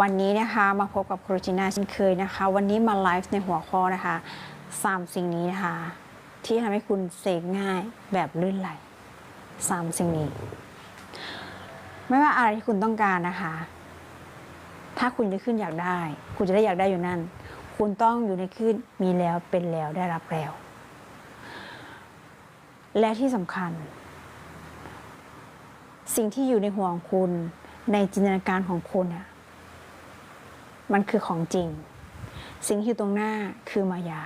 วันนี้นะคะมาพบกับครูจิน่าเช่นเคยนะคะ วันนี้มาไลฟ์ในหัวข้อนะคะสามสิ่งนี้นะคะที่ทำให้คุณเสกง่ายแบบลื่นไหลสามสิ่งนี้ ไม่ว่าอะไรที่คุณต้องการนะคะ ถ้าคุณจะขึ้นอยากได้ คุณจะได้อยากได้อยู่นั่น คุณต้องอยู่ในขึ้นมีแล้วเป็นแล้วได้รับแล้ว และที่สำคัญ สิ่งที่อยู่ในหัวของคุณในจินตนาการของคุณอะ มันคือของจริง สิ่งที่อยู่ตรงหน้าคือมายา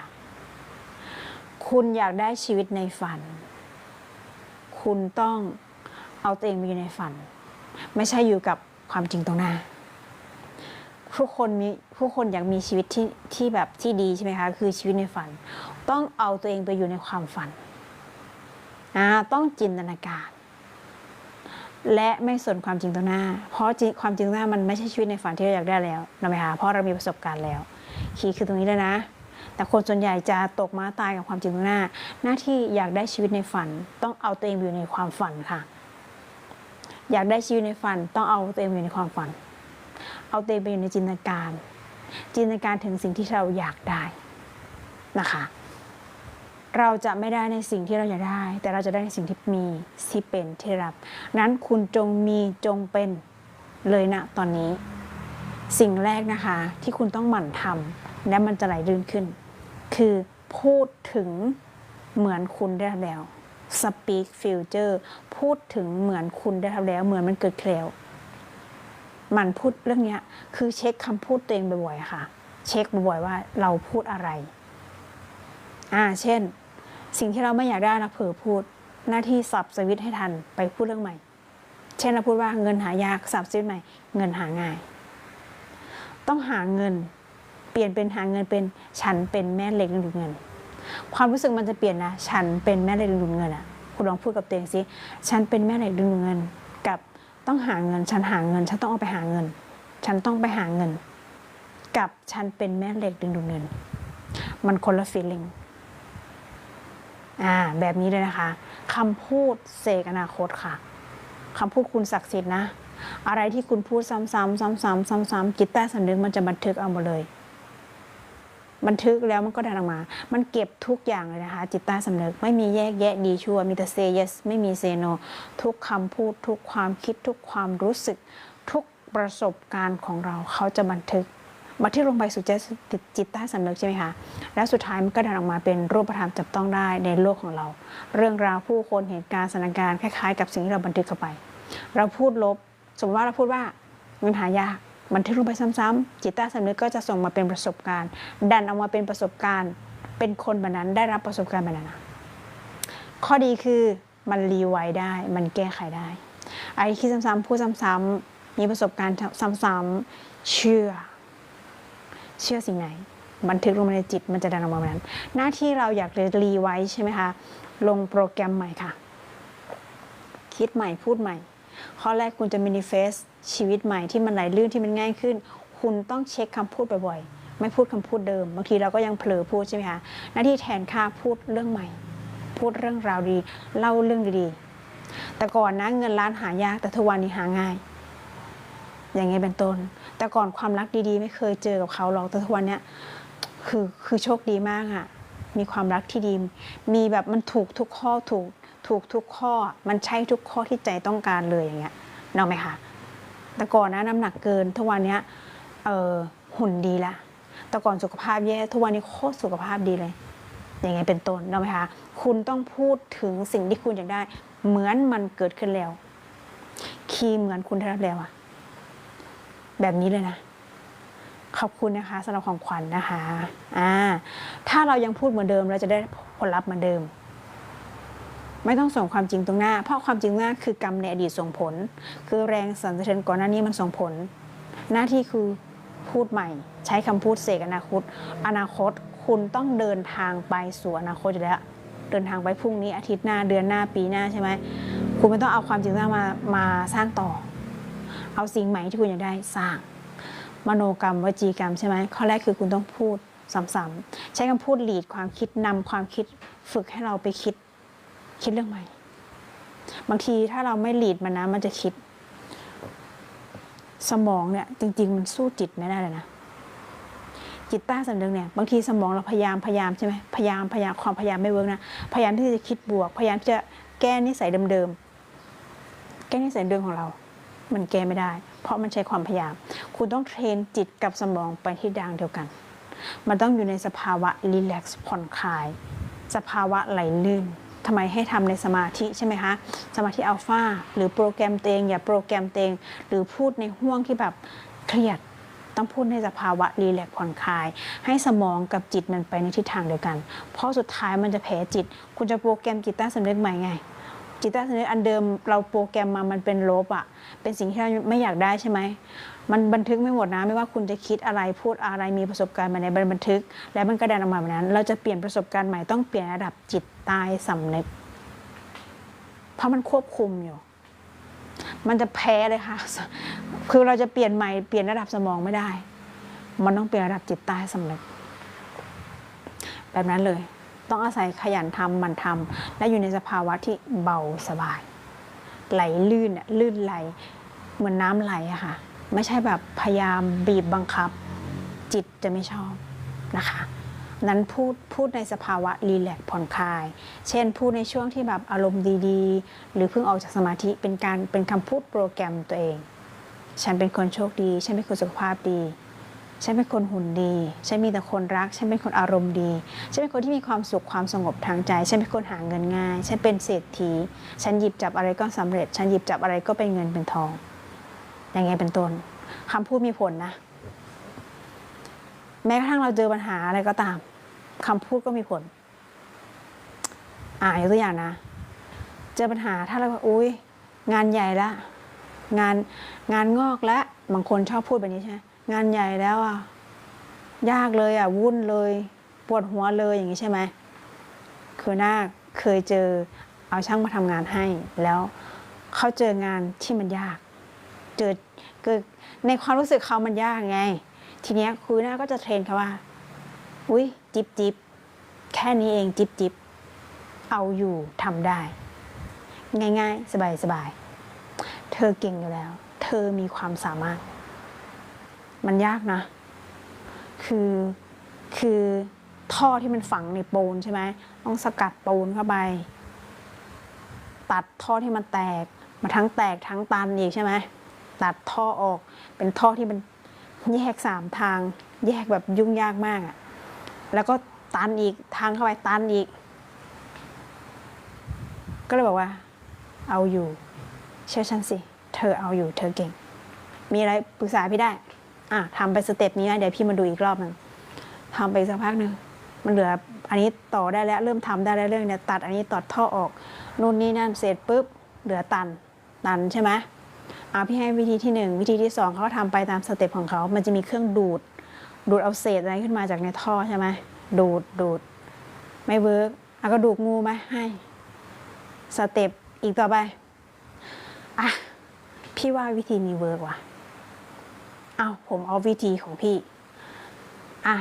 คุณอยากได้ชีวิตในฝัน คุณต้องเอาตัวเองมาอยู่ในฝัน ไม่ใช่อยู่กับความจริงตรงหน้าผู้คนมีผู้คนอยากมีชีวิตที่ที่แบบที่ดีใช่ไหมคะคือชีวิตในฝัน ต้องเอาตัวเองไปอยู่ในความฝันอ่าต้องจินตนาการ และไม่สนความจริงตรงหน้า เพราะจริงความจริงตรงหน้ามันไม่ใช่ชีวิตในฝันที่เราอยากได้แล้วนะไหมคะเพราะเรามีประสบการณ์แล้วคีย์คือตรงนี้เลยนะ แต่คนส่วนใหญ่จะตกม้าตายกับความจริงตรงหน้า หน้าที่อยากได้ชีวิตในฝัน ต้องเอาตัวเองอยู่ในความฝันค่ะ อยากได้ชีวิตในฝัน ต้องเอาตัวเองอยู่ในความฝัน เอาตัวเองไปอยู่ในจินตนาการ จินตนาการถึงสิ่งที่เราอยากได้นะคะ เราจะไม่ได้ในสิ่งที่เราอยากได้ แต่เราจะได้ในสิ่งที่มีที่เป็นที่รับ นั้นคุณจงมีจงเป็นเลยนะตอนนี้ สิ่งแรกนะคะที่คุณต้องหมั่นทำและมันจะไหลลื่นขึ้น คือพูดถึงเหมือนคุณได้ทำแล้ว speak future พูดถึงเหมือนคุณได้ทำแล้วเหมือนมันเกิดแล้ว มันพูดเรื่องนี้คือเช็คคำพูดตัวเองบ่อยๆค่ะ เช็คบ่อยๆว่าเราพูดอะไร อ่า เช่น สิ่งที่เราไม่อยากได้เราเผลอพูด หน้าที่สับสวิตให้ทันไปพูดเรื่องใหม่ เช่นเราพูดว่าเงินหายากสับสวิตใหม่ เงินหาง่าย ต้องหาเงิน เปลี่ยนเป็นหาเงินเป็นฉันเป็นแม่เหล็กดึงดูดเงิน ความรู้สึกมันจะเปลี่ยนนะ ฉันเป็นแม่เหล็กดึงดูดเงินอะคุณลองพูดกับตัวเองสิฉันเป็นแม่เหล็กดึงดูดเงิน กับต้องหาเงิน ฉันหาเงิน ฉันต้องเอาไปหาเงิน ฉันต้องไปหาเงิน กับฉันเป็นแม่เหล็กดึงดูดเงิน มันคนละ feeling อ่าแบบนี้เลยนะคะคำพูดเสกอนาคตค่ะคำพูดคุณศักดิ์สิทธิ์นะ อะไรที่คุณพูดซ้ำๆซ้ำๆซ้ำๆจิตใต้สำนึกมันจะบันทึกเอาหมดเลย บันทึกแล้วมันก็ดันออกมา มันเก็บทุกอย่างเลยนะคะ จิตใต้สำนึกไม่มีแยกแยะดีชั่วมีแต่ say yes ไม่มี say no ทุกคำพูด ทุกความคิดทุกความรู้สึก ทุกประสบการณ์ของเราเขาจะบันทึก บันทึกลงไปสู่จิตใต้สำนึกใช่ไหมคะ แล้วสุดท้ายมันก็ดันออกมาเป็นรูปธรรมจับต้องได้ในโลกของเรา เรื่องราวผู้คนเหตุการณ์สถานการณ์คล้ายๆ กับสิ่งที่เราบันทึกเข้าไป เราพูดลบ สมมติว่าเราพูดว่าเงินหายากบันทึกลงไปซ้ำๆจิตใต้สำนึกก็จะส่งมาเป็นประสบการณ์ ดันออกมาเป็นประสบการณ์ เป็นคนแบบนั้นได้รับประสบการณ์แบบนั้นข้อดีคือมันรีไวด์ได้มันแก้ไขได้ไอ้คิดซ้ำๆพูดซ้ำๆมีประสบการณ์ซ้ำๆเชื่อ เชื่อสิ่งไหน บันทึกลงมาในจิตมันจะดันออกมาแบบนั้น หน้าที่เราอยากเลยรีไว้ใช่ไหมคะ ลงโปรแกรมใหม่ค่ะ คิดใหม่พูดใหม่ ข้อแรกคุณจะมินิเฟสชีวิตใหม่ที่มันไหลลื่นที่มันง่ายขึ้น คุณต้องเช็คคำพูดบ่อยๆ ไม่พูดคำพูดเดิม บางทีเราก็ยังเผลอพูดใช่ไหมคะ หน้าที่แทนค่าพูดเรื่องใหม่ พูดเรื่องราวดี เล่าเรื่องดีๆ แต่ก่อนนะเงินล้านหายากแต่ทุกวันนี้หาง่าย อย่างเงี้ยเป็นต้น แต่ก่อนความรักดีๆ ไม่เคยเจอกับเขาหรอกแต่ทุกวันเนี้ยคือคือโชคดีมากอะมีความรักที่ดี มีแบบมันถูกทุกข้อถูกถูกทุกข้อ มันใช่ทุกข้อที่ใจต้องการเลยอย่างเงี้ยเนาะไหมคะแต่ก่อนนะน้ำหนักเกินทุกวันเนี้ยเออหุ่นดีละแต่ก่อนสุขภาพแย่ทุกวันนี้โคตรสุขภาพดีเลย อย่างไงเป็นต้นเนาะไหมคะคุณต้องพูดถึงสิ่งที่คุณอยากได้ เหมือนมันเกิดขึ้นแล้ว คีย์เหมือนคุณได้รับแล้วอะ แบบนี้เลยนะ ขอบคุณนะคะสำหรับของขวัญนนะคะอ่าถ้าเรายังพูดเหมือนเดิมเราจะได้ผลลัพธ์เหมือนเดิม ไม่ต้องส่งความจริงตรงหน้า เพราะความจริงหน้าคือกรรมในอดีตส่งผล คือแรงสั่นสะเทือนก่อนหน้านี้มันส่งผล หน้าที่คือพูดใหม่ ใช้คำพูดเสกอนาคต อนาคตคุณต้องเดินทางไปสู่อนาคตอยู่แล้วเดินทางไปพรุ่งนี้อาทิตย์หน้าเดือนหน้าปีหน้าใช่ไหมคุณไม่ต้องเอาความจริงหน้ามามาสร้างต่อ เอาสิ่งใหม่ที่คุณอยากได้สร้าง มโนกรรมวจีกรรมใช่ไหมข้อแรกคือคุณต้องพูดซ้ำๆใช้คำพูดหลีดความคิดนำความคิดฝึกให้เราไปคิดคิดเรื่องใหม่ บางทีถ้าเราไม่หลีดมันนะมันจะคิด สมองเนี่ยจริง ๆ มันสู้จิตไม่ได้เลยนะจิตใต้สำนึกเนี่ยบางทีสมองเราพยายามพยายามใช่ไหมพยายามพยายามความพยายามไม่เวิร์กนะพยายามที่จะคิดบวก พยายามที่จะแก้นิสัยเดิมๆแก้นิสัยเดิมของเรา มันแก้ไม่ได้ เพราะมันใช้ความพยายาม คุณต้องเทรนจิตกับสมองไปที่ดางเดียวกัน มันต้องอยู่ในสภาวะรีแลกซ์ผ่อนคลาย สภาวะไหลลื่นทำไมให้ทำในสมาธิใช่ไหมคะ สมาธิอัลฟาหรือโปรแกรมเตงอย่าโปรแกรมเตงหรือพูดในห่วงที่แบบเครียดต้องพูดในสภาวะรีแลกซ์ผ่อนคลาย ให้สมองกับจิตมันไปในทิศทางเดียวกัน เพราะสุดท้ายมันจะแพ้จิต คุณจะโปรแกรมจิตใต้สำนึกใหม่ไง จิตใต้สำนึกอันเดิมเราโปรแกรมมามันเป็นลบอะ่ะเป็นสิ่งที่เราไม่อยากได้ใช่ไหมมันบันทึกไม่หมดนะไม่ว่าคุณจะคิดอะไรพูดอะไรมีประสบการณ์มาในนบันทึก แล้วมันก็ดันออกมาแบบนั้น เราจะเปลี่ยนประสบการณ์ใหม่ต้องเปลี่ยนระดับจิตใต้สำนึก เพราะมันควบคุมอยู่ มันจะแพ้เลยค่ะ คือเราจะเปลี่ยนใหม่เปลี่ยนระดับสมองไม่ได้ มันต้องเปลี่ยนระดับจิตใต้สำนึก แบบนั้นเลย ต้องอาศัยขยันทำมันทำและอยู่ในสภาวะที่เบาสบาย ไหลลื่นลื่นไหล เหมือนน้ำไหลอะค่ะ ไม่ใช่แบบพยายามบีบบังคับ จิตจะไม่ชอบนะคะนั้นพูดพูดในสภาวะรีแลกซ์ผ่อนคลาย เช่น พูดในช่วงที่แบบอารมณ์ดีๆ หรือเพิ่งออกจากสมาธิเป็นการเป็นคำพูดโปรแกรมตัวเอง ฉันเป็นคนโชคดี ฉันเป็นคนสุขภาพดี ฉันเป็นคนหุ่นดีฉันมีแต่คนรักฉันเป็นคนอารมณ์ดีฉันเป็นคนที่มีความสุขความสงบทางใจ ฉันเป็นคนหาเงินง่าย ฉันเป็นเศรษฐี ฉันหยิบจับอะไรก็สำเร็จ ฉันหยิบจับอะไรก็เป็นเงินเป็นทอง อย่างไงเป็นต้นคำพูดมีผลนะ แม้กระทั่งเราเจอปัญหาอะไรก็ตามคำพูดก็มีผล อ่ายกตัวอย่างนะ เจอปัญหาถ้าเราอุ้ยงานใหญ่ละงานงานงอกแล้วบางคนชอบพูดแบบนี้ใช่ไหม งานใหญ่แล้วอะ ยากเลยอะ วุ่นเลย ปวดหัวเลยอย่างนี้ใช่ไหมคือหน้าเคยเจอเอาช่างมาทำงานให้ แล้วเขาเจองานที่มันยาก เจอเกิดในความรู้สึกเขามันยากไง ทีเนี้ยคุยหน้าก็จะเทรนเขาว่า อุ้ยจิบจิบแค่นี้เองจิบจิบเอาอยู่ทำได้ ง่ายๆ สบายๆ เธอเก่งอยู่แล้ว เธอมีความสามารถ มันยากนะ คือคือท่อที่มันฝังในปูนใช่ไหมต้องสกัดปูนเข้าไป ตัดท่อที่มันแตก มาทั้งแตกทั้งตันอีกใช่ไหมตัดท่อออกเป็นท่อที่มันแยกสามทาง แยกแบบยุ่งยากมากอะแล้วก็ตันอีกทางเข้าไปตันอีก ก็เลยบอกว่า เอาอยู่ เชื่อฉันสิ เธอเอาอยู่เธอเก่ง มีอะไรปรึกษาพี่ได้ อะทำไปสเต็ปนี้นะเดี๋ยวพี่มาดูอีกรอบหนึ่งทำไปสักพักหนึ่งมันเหลืออันนี้ต่อได้แล้วเริ่มทำได้แล้วเรื่องเนี่ยตัดอันนี้ตัดท่อออกนู่นนี่นั่นเสร็จปุ๊บเหลือตันตันใช่ไหมอะพี่ให้วิธีที่หนึ่งวิธีที่สองเขาทำไปตามสเต็ปของเขา มันจะมีเครื่องดูด ดูดเอาเศษอะไรขึ้นมาจากในท่อใช่ไหมดูดดูดไม่เวิร์กเอาก็ดูกงูไหมให้สเต็ปอีกต่อไปอะพี่ว่าวิธีนี้เวิร์กว่ะ เอาผมเอาวิธีของพี่อะ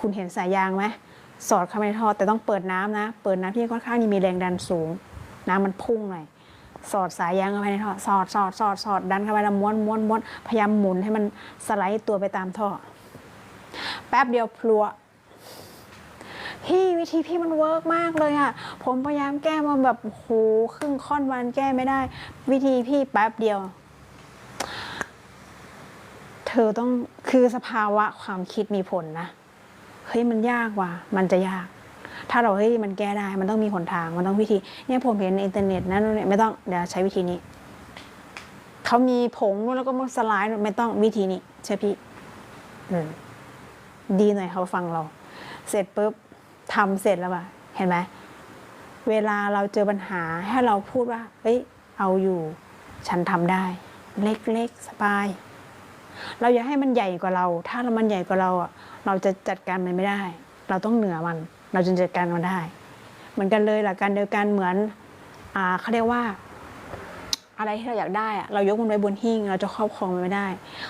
คุณเห็นสายยางไหมสอดเข้าไปในท่อแต่ต้องเปิดน้ำนะ เปิดน้ำที่ค่อนข้างมีแรงดันสูง น้ำมันพุ่งหน่อยสอดสายยางเข้าไปในท่อสอดสอดสอดสอดดันเข้าไปแล้วม้วนม้วนม้วนพยายามหมุนให้มันสไลด์ตัวไปตามท่อ แป๊บเดียวพลัวพี่วิธีพี่มันเวิร์กมากเลยอะผมพยายามแก้มาแบบโหครึ่งค่อนวันแก้ไม่ได้ วิธีพี่แป๊บเดียว ธอต้องคือสภาวะความคิดมีผลนะเฮ้ยมันยากว่ะมันจะยาก ถ้าเราเฮ้ยมันแก้ได้มันต้องมีหนทางมันต้องวิธีเนี่ยผมเห็นในอินเทอร์เน็ตนะเนี่ยไม่ต้องเดี๋ยวใช้วิธีนี้เขามีผงแล้วก็มาสไลด์ไม่ต้องวิธีนี้ใช่พี่ดีหน่อยเขาฟังเรา เสร็จปุ๊บทำเสร็จแล้วป่ะเห็นไหมเวลาเราเจอปัญหาให้เราพูดว่าเฮ้ย เอาอยู่ ฉันทำได้ เล็กๆ สบาย เราอย่าให้มันใหญ่กว่าเรา ถ้ามันใหญ่กว่าเราอะเราจะจัดการมันไม่ได้ เราต้องเหนือมัน เราจึงจัดการมันได้ เหมือนกันเลยหลักการเดียวกันเหมือนอ่าเขาเรียกว่า อะไรที่เราอยากได้อะเรายกมันไว้บนหิ้งเราจะครอบครองมันไม่ได้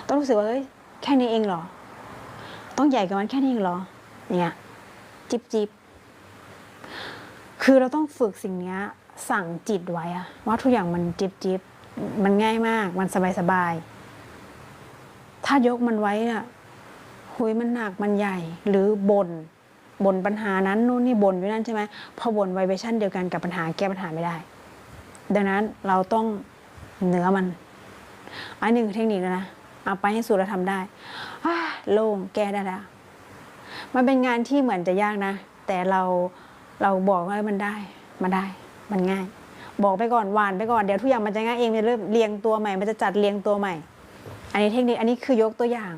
ต้องรู้สึกว่าเฮ้ยแค่นี้เองเหรอ ต้องใหญ่กว่ามันแค่นี้เองเหรอเนี่ยจิบจิบคือเราต้องฝึกสิ่งนี้สั่งจิตไว้อะว่าทุกอย่างมันจิบจิบมันง่ายมาก มันสบายสบาย ถ้ายกมันไว้อะหุยมันหนักมันใหญ่ หรือบน่นบ่นปัญหานั้นนู่นนี่บ่นอยู่นั่นใช่ไหมพอบ่นไวเบชั่นเดียวกันกับปัญหาแก้ปัญหาไม่ได้ ดังนั้นเราต้องเหนือมัน อันหนึ่งเทคนิคแล้วนะเอาไปให้สุดแล้วทำได้โล่งแก้ได้แล้วมันเป็นงานที่เหมือนจะยากนะ แต่เราเราบอกว่ามันได้มันได้ มันง่าย บอกไปก่อนหวานไปก่อนเดี๋ยวทุกอย่างมันจะง่ายเองมันจะเริ่มเรียงตัวใหม่ มันจะจัดเรียงตัวใหม่ อันนี้เทคนิคอันนี้คือยกตัวอย่าง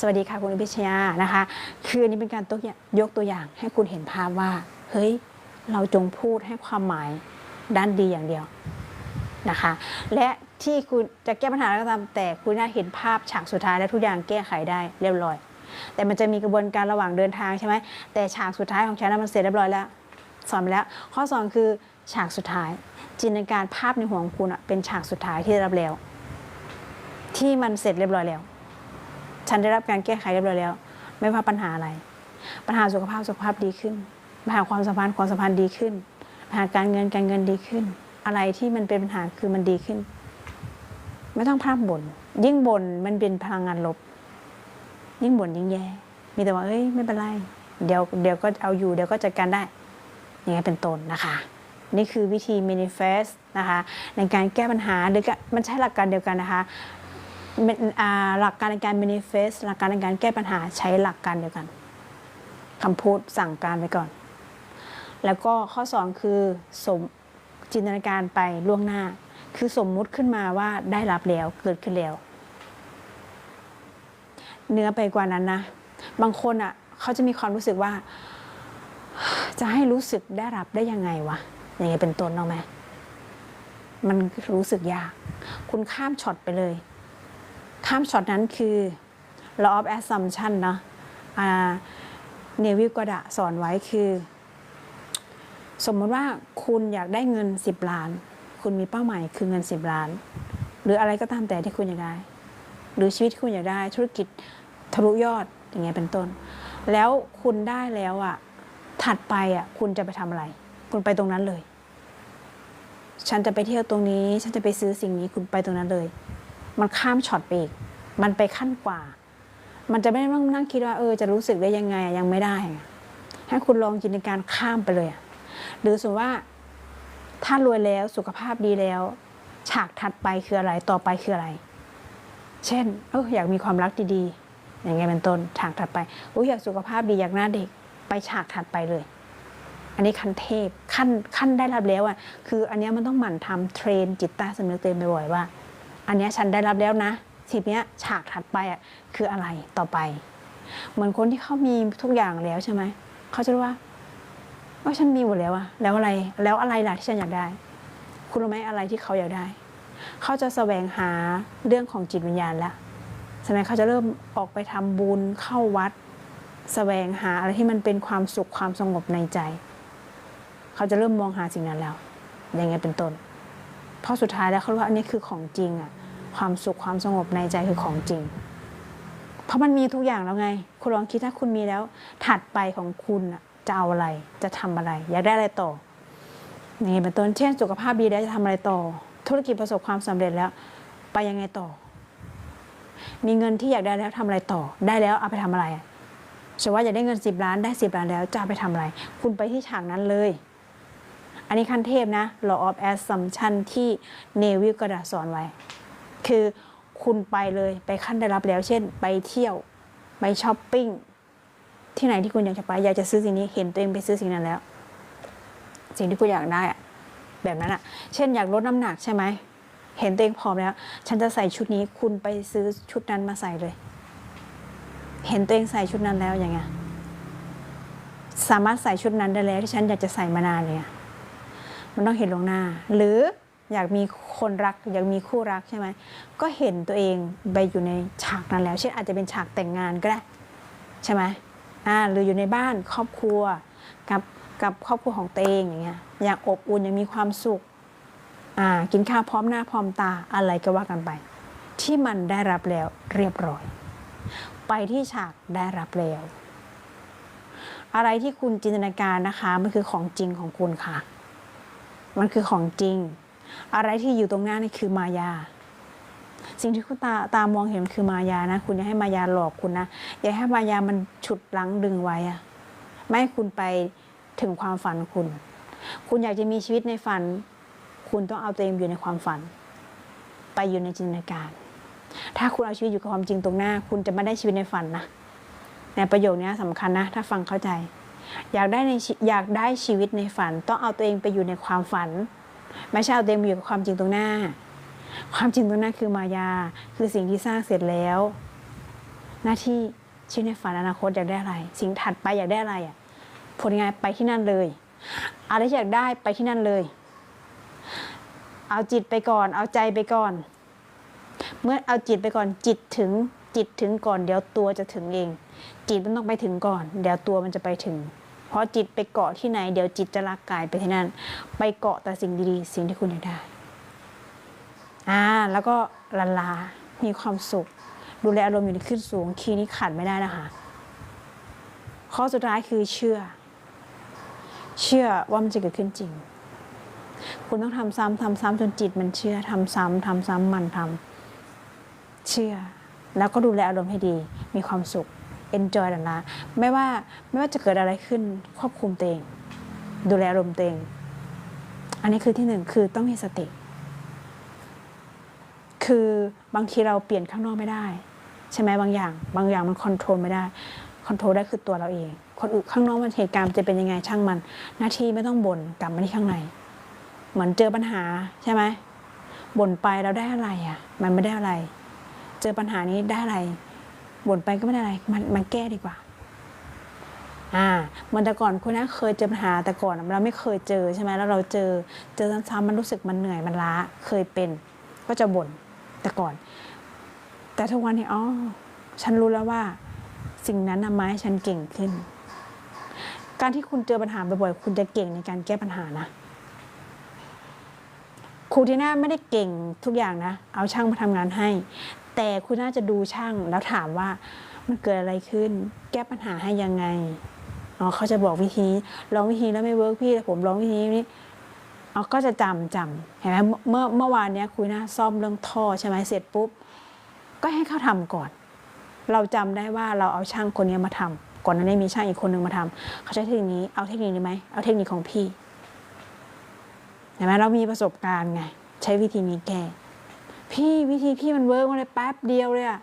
สวัสดีค่ะคุณอภิชยานะคะ คืออันนี้เป็นการตัวยยกตัวอย่างให้คุณเห็นภาพว่า เฮ้ย เราจงพูดให้ความหมายด้านดีอย่างเดียวนะคะ และที่คุณจะแก้ปัญหาก็ตามแต่คุณน่าเห็นภาพฉากสุดท้ายและทุกอย่างแก้ไขได้เรียบร้อย แต่มันจะมีกระบวนการระหว่างเดินทางใช่ไหมแต่ฉากสุดท้ายของฉันนะมันเสร็จเรียบร้อยแล้วสอนไปแล้ว ข้อสองคือฉากสุดท้าย จินตนาการภาพในหัวของคุณเป็นฉากสุดท้ายที่ได้รับแล้ว ที่มันเสร็จเรียบร้อยแล้ว ฉันได้รับการแก้ไขเรียบร้อยแล้ว ไม่ว่าปัญหาอะไร ปัญหาสุขภาพสุขภาพดีขึ้นปัญหาความสัมพันธ์ความสัมพันธ์ดีขึ้นปัญหาการเงินการเงินดีขึ้น อะไรที่มันเป็นปัญหาคือมันดีขึ้น ไม่ต้องพร่ำบ่นยิ่งบ่นมันเป็นพลังงานลบ ยิ่งบ่นยิ่งแย่ มีแต่ว่า เอ้ยไม่เป็นไรเดี๋ยวเดี๋ยวก็เอาอยู่เดี๋ยวก็จัดการได้อย่างเงี้เป็นต้นนะคะ นี่คือวิธี manifest นะคะ ในการแก้ปัญหาหรือมันใช้หลักการเดียวกันนะคะ หลักการในการ manifest หลักการในการแก้ปัญหาใช้หลักการเดียวกันคำพูดสั่งการไปก่อน แล้วก็ข้อสองคือสมจินตนาการไปล่วงหน้า คือสมมุติขึ้นมาว่าได้รับแล้วเกิดขึ้นแล้วเนื้อไปกว่านั้นนะ บางคนอะเขาจะมีความรู้สึกว่า จะให้รู้สึกได้รับได้ยังไงวะอย่างเงี้ยเป็นต้นเนาะไหมมันรู้สึกยาก คุณข้ามช็อตไปเลย ข้ามช็อตนั้นคือ law of assumption เนะเนวิลกดะสอนไว้คือ สมมติว่าคุณอยากได้เงิน 10 ล้าน คุณมีเป้าหมายคือเงิน 10 ล้าน หรืออะไรก็ตามแต่ที่คุณอยากได้ หรือชีวิตคุณอยากได้ธุรกิจทะลุยอดอย่างเงี้ยเป็นต้น แล้วคุณได้แล้วอะถัดไปอะคุณจะไปทำอะไร คุณไปตรงนั้นเลย ฉันจะไปเที่ยวตรงนี้ ฉันจะไปซื้อสิ่งนี้คุณไปตรงนั้นเลย มันข้ามช็อตไปอีก มันไปขั้นกว่า มันจะไม่ต้องนั่งคิดว่าเออจะรู้สึกได้ยังไงยังไม่ได้ ให้คุณลองจินตนาการข้ามไปเลยอะหรือสมมติว่าถ้ารวยแล้วสุขภาพดีแล้ว ฉากถัดไปคืออะไรต่อไปคืออะไร เช่นเอออยากมีความรักดีๆ อย่างเงี้ยเป็นต้นฉากถัดไปโอ้ยอยากสุขภาพดีอยากหน้าเด็ก ไปฉากถัดไปเลย อันนี้ขั้นเทพขั้นขั้นได้รับแล้วอะคืออันนี้มันต้องหมั่นทำเทรนจิตใต้สำนึกตัวเองบ่อยๆว่า อันนี้ฉันได้รับแล้วนะทีเนี้ยฉากถัดไปอะคืออะไรต่อไป เหมือนคนที่เขามีทุกอย่างแล้วใช่ไหมเขาจะรู้ว่าว่าฉันมีหมดแล้วอะแล้วอะไรแล้วอะไรล่ะที่ฉันอยากได้ คุณรู้ไหมอะไรที่เขาอยากได้ เขาจะแสวงหาเรื่องของจิตวิญญาณแล้วใช่ไหมเขาจะเริ่มออกไปทำบุญเข้าวัด แสวงหาอะไรที่มันเป็นความสุขความสงบในใจ เขาจะเริ่มมองหาสิ่งนั้นแล้ว อย่างเงี้ยเป็นต้นเพราะสุดท้ายแล้วเขารู้ว่าอันนี้คือของจริงอะ ความสุขความสงบในใจคือของจริง เพราะมันมีทุกอย่างแล้วไง คุณลองคิดถ้าคุณมีแล้ว ถัดไปของคุณจะเอาอะไร จะทำอะไร อยากได้อะไรต่ออย่เป็นต้นเช่น สุขภาพดีแล้วจะทำอะไรต่อ ธุรกิจประสบความสำเร็จแล้ว ไปยังไงต่อ มีเงินที่อยากได้แล้วทำอะไรต่อ ได้แล้วเอาไปทำอะไรสมมติว่าอยากได้เงินสิบล้านได้สิบล้านแล้วจะไปทำอะไร คุณไปที่ฉากนั้นเลย อันนี้ขั้นเทพนะ law of assumption ที่เนวิลกระดาษสอนไว้ คือคุณไปเลยไปขั้นได้รับแล้ว เช่น ไปเที่ยว ไปช้อปปิ้ง ที่ไหนที่คุณอยากจะไป อยากจะซื้อสิ่งนี้เห็นตัวเองไปซื้อสิ่งนั้นแล้ว สิ่งที่คุณอยากได้อะแบบนั้นอะเช่นอยากลดน้ำหนักใช่ไหมเห็นตัวเองผอมแล้ว ฉันจะใส่ชุดนี้คุณไปซื้อชุดนั้นมาใส่เลย เห็นตัวเองใส่ชุดนั้นแล้วอย่างเงี้ยสามารถใส่ชุดนั้นได้แล้วที่ฉันอยากจะใส่มานานเลยอะมันต้องเห็นลวงหน้า หรือ อยากมีคนรักอยากมีคู่รักใช่ไหมก็เห็นตัวเองไปอยู่ในฉากนั้นแล้ว เช่นอาจจะเป็นฉากแต่งงานก็ได้ใช่ไหมอ่าหรืออยู่ในบ้านครอบครัวกับกับครอบครัวของตัวเองอย่างเงี้ยอยากอบอุ่นอยากมีความสุขอ่ากินข้าวพร้อมหน้าพร้อมตาอะไรก็ว่ากันไป ที่มันได้รับแล้วเรียบร้อย ไปที่ฉากได้รับแล้วอะไรที่คุณจินตนาการนะคะ มันคือของจริงของคุณค่ะ มันคือของจริง อะไรที่อยู่ตรงหน้านี่คือมายา สิ่งที่คุณตาตามองเห็นคือมายานะ คุณอย่าให้มายาหลอกคุณนะ อย่าให้มายามันฉุดลังดึงไว้อะไม่ให้คุณไปถึงความฝันคุณ คุณอยากจะมีชีวิตในฝัน คุณต้องเอาตัวเองอยู่ในความฝัน ไปอยู่ในจินตนาการ ถ้าคุณเอาชีวิตอยู่กับความจริงตรงหน้า คุณจะไม่ได้ชีวิตในฝันนะในประโยคนี้สำคัญนะ ถ้าฟังเข้าใจ อยากได้ในอยากได้ชีวิตในฝัน ต้องเอาตัวเองไปอยู่ในความฝัน ไม่ใช่เอาตัวเองอยู่กับความจริงตรงหน้า ความจริงตรงหน้าคือมายา คือสิ่งที่สร้างเสร็จแล้ว หน้าที่ชีวิตในฝันอนาคตอยากได้อะไร สิ่งถัดไปอยากได้อะไรอะผลงานไปที่นั่นเลย อะไรที่อยากได้ไปที่นั่นเลย เอาจิตไปก่อน เอาใจไปก่อน เมื่อเอาจิตไปก่อนจิตถึงจิตถึงก่อน เดี๋ยวตัวจะถึงเอง จิตมันต้องไปถึงก่อน เดี๋ยวตัวมันจะไปถึง พราะจิตไปเกาะที่ไหน เดี๋ยวจิตจะลากกายไปที่นั่น ไปเกาะแต่สิ่งดีๆ สิ่งที่คุณอยากได้ อ่า แล้วก็ละลา มีความสุข ดูแลอารมณ์อยู่ในขึ้นสูง คีย์นี้ขาดไม่ได้นะคะข้อสุดท้ายคือเชื่อ เชื่อว่ามันจะเกิดขึ้นจริง คุณต้องทำซ้ำทำซ้ำจนจิตมันเชื่อทำซ้ำทำซ้ำมันทำเชื่อ แล้วก็ดูแลอารมณ์ให้ดี มีความสุข enjoy ละละไม่ว่าไม่ว่าจะเกิดอะไรขึ้นควบคุมตัวเอง ดูแลอารมณ์ตัวเอง อันนี้คือที่หนึ่งคือต้องมีสติ คือบางทีเราเปลี่ยนข้างนอกไม่ได้ ใช่ไหมบางอย่าง บางอย่างมันคอนโทรลไม่ได้คอนโทรลได้คือตัวเราเอง คนอื่นข้างนอกมันเหตุการณ์จะเป็นยังไงช่างมัน หน้าที่ไม่ต้องบ่นกลับมาที่ข้างใน เหมือนเจอปัญหาใช่ไหมบ่นไปเราได้อะไรอะ มันไม่ได้อะไร เจอปัญหานี้ได้อะไร บ่นไปก็ไม่ได้อะไรมันมันแก้ดีกว่าอ่ามันแต่ก่อนคุณนะเคยเจอปัญหาแต่ก่อนเราไม่เคยเจอใช่ไหมแล้วเราเจอเจอซ้ำๆมันรู้สึกมันเหนื่อยมันล้าเคยเป็น ก็จะบ่นแต่ก่อน แต่ทุกวันนี้อ๋อฉันรู้แล้วว่าสิ่งนั้นนำมาให้ฉันเก่งขึ้น การที่คุณเจอปัญหาบ่อยๆคุณจะเก่งในการแก้ปัญหานะครูที่น่าไม่ได้เก่งทุกอย่างนะ เอาช่างมาทำงานให้ แต่คุณน่าจะดูช่างแล้วถามว่ามันเกิดอะไรขึ้น แก้ปัญหาให้ยังไงอ๋อเขาจะบอกวิธีลองวิธีแล้วไม่เวิร์กพี่แต่ผมลองวิธีนี้เอก็จะจำจำเห็นไหมเมื่อเมื่อวานเนี้ยคุยนะซ่อมเรื่องท่อใช่ไหมเสร็จปุ๊บก็ให้เขาทำก่อน เราจำได้ว่าเราเอาช่างคนนี้มาทำก่อนนั้านมีช่างอีกคนหนึ่งมาทำเขาใช้เทคนิคนี้เอาเทคนิคนี้ไหมเอาเทคนิคของพี่เห็นไหมเรามีประสบการณ์ไงใช้วิธีนี้แก้ พี่วิธีพี่มันเวิร์กมาเลยแป๊บเดียวเลยอะ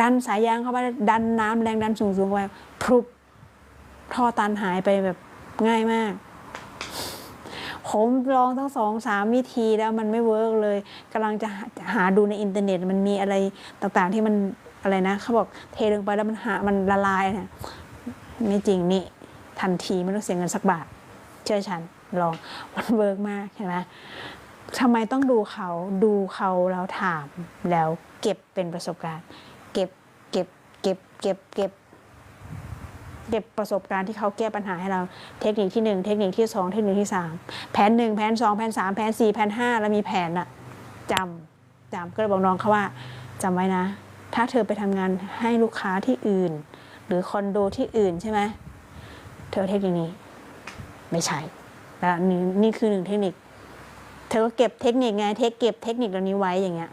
ดันสายยางเข้าไปดันน้ำแรงดันสูงสูงไปพรุบท่อตันหายไปแบบง่ายมาก ผมลองทั้งสองสามวิธีแล้วมันไม่เวิร์กเลยกำลังจะหาหาดูในอินเทอร์เน็ตมันมีอะไรต่างๆที่มันอะไรนะเขาบอกเทลงไปแล้วมันหามันละลายเนี่ยไม่จริงนี่ทันทีไม่ต้องเสียเงินสักบาท เชื่อฉันลองมันเวิร์กมากเห็นไหม ทำไมต้องดูเขาดูเขาแล้วถามแล้วเก็บเป็นประสบการณ์ เก็บเก็บเก็บเก็บเก็บเก็บประสบการณ์ที่เขาแก้ปัญหาให้เราเทคนิคที่หนึ่งเทคนิคที่สองเทคนิคที่สามแผนหนึ่งแผนสองแผนสามแผนสี่แผนห้าแล้วมีแผนอะจำจำก็เลยบอกน้องเขาว่าจำไว้นะ ถ้าเธอไปทำงานให้ลูกค้าที่อื่น หรือคอนโดที่อื่นใช่ไหมเธอเทคนิคนี้ ไม่ใช่แล้วนี่นี่คือหนึ่งเทคนิค เธอก็เก็บเทคนิคไงเทคเก็บเทคนิคเหล่านี้ไว้อย่างเงี้ย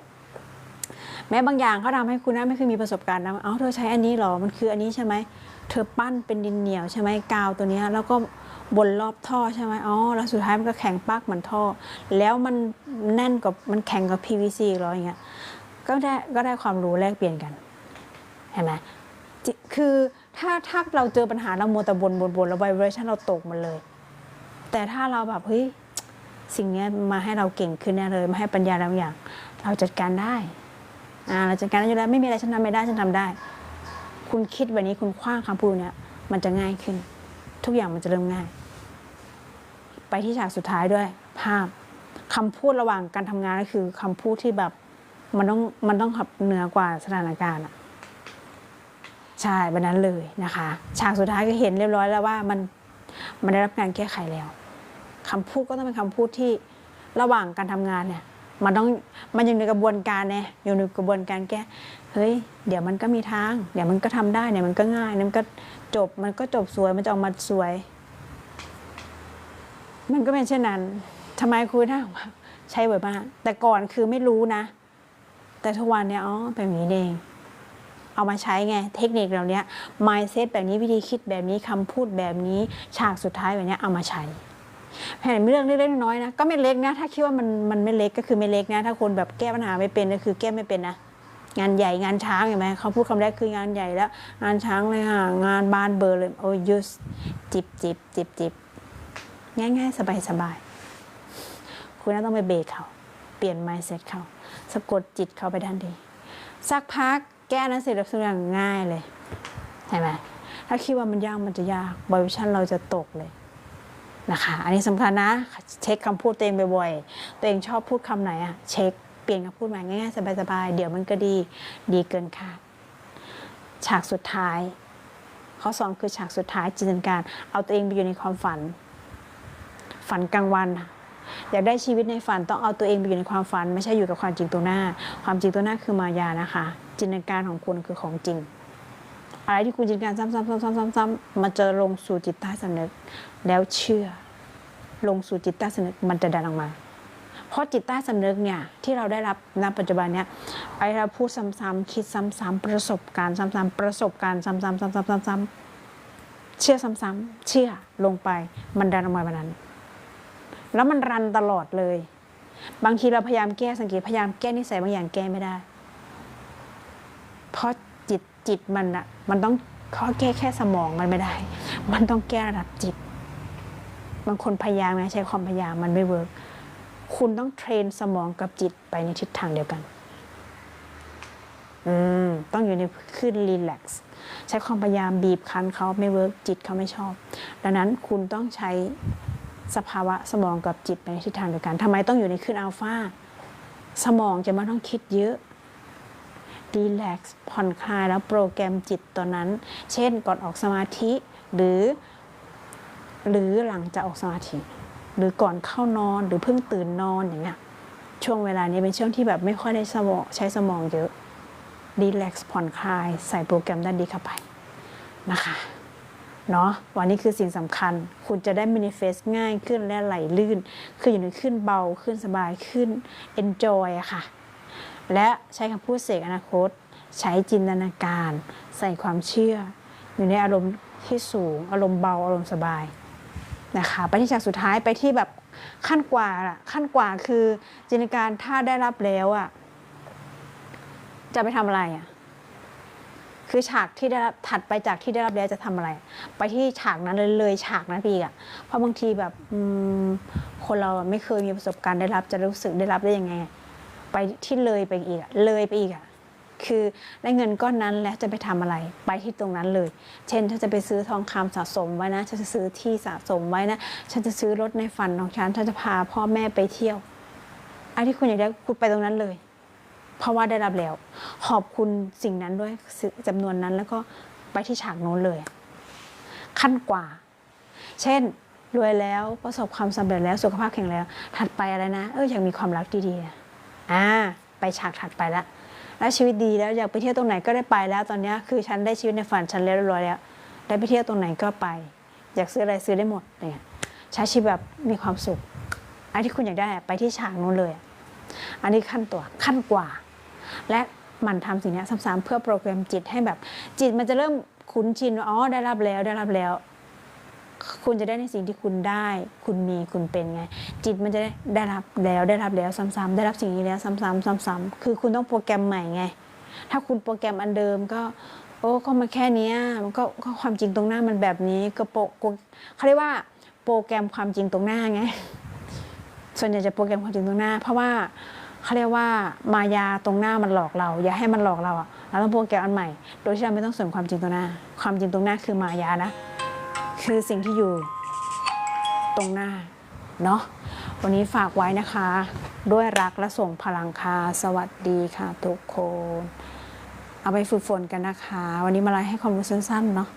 แม้บางอย่างเขาทำให้คุณนะไม่เคยมีประสบการณ์นะเอ้าเธอใช้อันนี้หรอมันคืออันนี้ใช่ไหมเธอปั้นเป็นดินเหนียวใช่ไหมกาวตัวนี้แล้วก็บนรอบท่อใช่ไหมอ๋อแล้วสุดท้ายมันก็แข็งปักเหมือนท่อ แล้วมันแน่นกับมันแข็งกับ PVC อีกแล้วอย่างเงี้ยก็ได้ก็ได้ความรู้แลกเปลี่ยนกันเห็นไหมคือถ้าถ้าเราเจอปัญหาเราโมแต่บนบนบนแล้วไวเบรชันเราตกหมันเลย แต่ถ้าเราแบบเฮ้ย สิ่งนี้มาให้เราเก่งขึ้นแน่เลย มาให้ปัญญาเราอย่าง เราจัดการได้อ่าเราจัดการได้อยู่แล้วไม่มีอะไรฉันทำไม่ได้ฉันทำได้ คุณคิดแบบนี้คุณคว้างคำพูดเนี่ยมันจะง่ายขึ้น ทุกอย่างมันจะเริ่มง่าย ไปที่ฉากสุดท้ายด้วย ภาพคำพูดระหว่างการทำงานก็คือคำพูดที่แบบมันต้องมันต้องขับเหนือกว่าสถานการณ์อะใช่แบบนั้นเลยนะคะ ฉากสุดท้ายก็เห็นเรียบร้อยแล้วว่ามันมันได้รับการแก้ไขแล้ว คำพูดก็ต้องเป็นคำพูดที่ระหว่างการทำงานเนี่ย มันต้องมันอยู่ในกระบวนการเนี่ยอยู่ในกระบวนการแก้เฮ้ยเดี๋ยวมันก็มีทาง เดี๋ยวมันก็ทำได้เนี่ยมันก็ง่ายมันก็จบมันก็จบสวยมันจะออกมาสวย มันก็เป็นเช่นนั้นทำไมครูท่าใช้บ่อยมากแต่ก่อนคือไม่รู้นะ แต่ทุกวันเนี่ยอ๋อแบบนี้เองเอามาใช้ไงเทคนิคเหล่านี้ mindset แบบนี้วิธีคิดแบบนี้คำพูดแบบนี้ ฉากสุดท้ายแบบนี้เอามาใช้ แผนเรื่องเล็กๆน้อยๆนะก็ไม่เล็กนะถ้าคิดว่ามันมันไม่เล็กก็คือไม่เล็กนะ ถ้าคนแบบแก้ปัญหาไม่เป็นก็คือแก้ไม่เป็นนะงานใหญ่งานช้างเห็นไหมเขาพูดคำแรกคืองานใหญ่แล้ว งานช้างเลยค่ะงานบานเบอร์เลยโอ้ยยุสจิบจิบจิบจิบง่ายๆสบายสบายคุณน่าต้องไปเบรกเขาเปลี่ยน mindset เขาสะกดจิตเขาไปทันทีสักพักแก้นั้นเสร็จแล้วทุกอย่างง่ายเลยใช่ไหมถ้าคิดว่ามันยากมันจะยากบริชั่นเราจะตกเลย นะคะ อันนี้สำคัญนะ เช็คคำพูดตัวเองบ่อยๆ ตัวเองชอบพูดคำไหนอะเช็คเปลี่ยนคำพูดใหม่ง่ายๆสบายๆ เดี๋ยวมันก็ดีดีเกินคาดฉากสุดท้าย ข้อสองคือฉากสุดท้ายจินตนาการ เอาตัวเองไปอยู่ในความฝัน ฝันกลางวัน อยากได้ชีวิตในฝันต้องเอาตัวเองไปอยู่ในความฝัน ไม่ใช่อยู่กับความจริงตัวหน้า ความจริงตัวหน้าคือมายานะคะ จินตนาการของคุณคือของจริง อะไรที่คุณจินการซ้ำๆๆๆๆมันจะลงสู่จิตใต้สำนึก แล้วเชื่อ ลงสู่จิตใต้สำนึกมันจะดันออกมา เพราะจิตใต้สำนึกเนี่ยที่เราได้รับณปัจจุบันเนี่ยไอ้เราพูดซ้ำๆคิดซ้ำๆประสบการณ์ซ้ำๆประสบการณ์ซ้ำๆซ้ำๆๆๆเชื่อซ้ำๆเชื่อลงไปมันดันออกมาแบบนั้น แล้วมันรันตลอดเลย บางทีเราพยายามแก้สังเกตพยายามแก้นิสัยบางอย่างแก้ไม่ได้ เพราะ จิตจิตมันอะมันต้องเขาแก้แค่สมองมันไม่ได้ มันต้องแก้ระดับจิต บางคนพยายามนะใช้ความพยายามมันไม่เวิร์กคุณต้องเทรนสมองกับจิตไปในทิศทางเดียวกันอืมต้องอยู่ในขึ้นรีแลกซ์ใช้ความพยายามบีบคั้นเขาไม่เวิร์กจิตเขาไม่ชอบ ดังนั้นคุณต้องใช้สภาวะสมองกับจิตไปในทิศทางเดียวกันทำไมต้องอยู่ในขึ้นอัลฟาสมองจะไม่ต้องคิดเยอะ รีแลกซ์ผ่อนคลายแล้วโปรแกรมจิตตอนนั้น เช่นก่อนออกสมาธิหรือ หรือหลังจากออกสมาธิ หรือก่อนเข้านอนหรือเพิ่งตื่นนอนอย่างเงี้ยช่วงเวลานี้เป็นช่วงที่แบบไม่ค่อยได้สมองใช้สมองเยอะรีแลกซ์ผ่อนคลายใส่โปรแกรมด้านดีเข้าไปนะคะเนาะวันนี้คือสิ่งสำคัญ คุณจะได้ manifest ง่ายขึ้นและไหลลื่น คืออยู่ในขึ้นเบาขึ้นสบายขึ้น enjoy อะค่ะ และใช้คำพูดเสกอนาคต ใช้จินตนาการ ใส่ความเชื่อ อยู่ในอารมณ์ที่สูง อารมณ์เบา อารมณ์สบายนะคะไปที่ฉากสุดท้ายไปที่แบบขั้นกว่าอะขั้นกว่าคือจินตนาการถ้าได้รับแล้วอะจะไปทำอะไรอะคือฉากที่ได้รับถัดไปจากที่ได้รับแล้วจะทำอะไร ไปที่ฉากนั้นเลยเลยฉากนั้นไปอีกอะเพราะบางทีแบบคนเราไม่เคยมีประสบการณ์ได้รับจะรู้สึกได้รับได้ยังไง ไปที่เลยไปอีกเลยไปอีกอะคือได้เงินก้อนนั้นแล้วจะไปทำอะไร ไปที่ตรงนั้นเลย เช่นถ้าจะไปซื้อทองคำสะสมไว้นะฉันจะซื้อที่สะสมไว้นะฉันจะซื้อรถในฝันของฉันฉันจะพาพ่อแม่ไปเที่ยวไอ้ที่คุณอยากได้คุณไปตรงนั้นเลย เพราะว่าได้รับแล้ว ขอบคุณสิ่งนั้นด้วยจำนวนนั้นแล้วก็ไปที่ฉากโน้นเลย ขั้นกว่า เช่นรวยแล้วประสบความสำเร็จแล้วสุขภาพแข็งแรงถัดไปอะไรนะ เอออยากมีความรักดีๆ อ่าไปฉากถัดไปละแล้วชีวิตดีแล้วอยากไปเที่ยวตรงไหนก็ได้ไปแล้วตอนนี้คือฉันได้ชีวิตในฝันฉันเรียบร้อยแล้ว ได้ไปเที่ยวตรงไหนก็ไป อยากซื้ออะไรซื้อได้หมดเนี่ยใช้ชีวิตแบบมีความสุขอันที่คุณอยากได้ไปที่ฉากนู้นเลย อันนี้ขั้นตัวขั้นกว่า และหมันทำสิ่งนี้ซ้ำๆเพื่อโปรแกรมจิตให้แบบ จิตมันจะเริ่มคุ้นชินว่าอ๋อได้รับแล้วได้รับแล้ว คุณจะได้ในสิ่งที่คุณได้ คุณมีคุณเป็นไง จิตมันจะได้ได้รับแล้วได้รับแล้วซ้ำๆได้รับสิ่งนี้แล้วซ้ำๆซ้ำๆคือคุณต้องโปรแกรมใหม่ไง ถ้าคุณโปรแกรมอันเดิมก็โอ้ก็มาแค่นี้มันก็ความจริงตรงหน้ามันแบบนี้ก็โปรโปรเขาเรียกว่าโปรแกรมความจริงตรงหน้าไงส่วนใหญ่จะโปรแกรมความจริงตรงหน้า เพราะว่าเขาเรียกว่ามายาตรงหน้ามันหลอกเรา อย่าให้มันหลอกเราอะเราต้องโปรแกรมอันใหม่ โดยที่เราไม่ต้องสนความจริงตรงหน้า ความจริงตรงหน้าคือมายานะ คือสิ่งที่อยู่ตรงหน้าเนาะวันนี้ฝากไว้นะคะ ด้วยรักและส่งพลังค่ะสวัสดีค่ะทุกคน เอาไปฝึกฝนกันนะคะ วันนี้มาไลฟ์ให้ความรู้สั้นๆเนาะ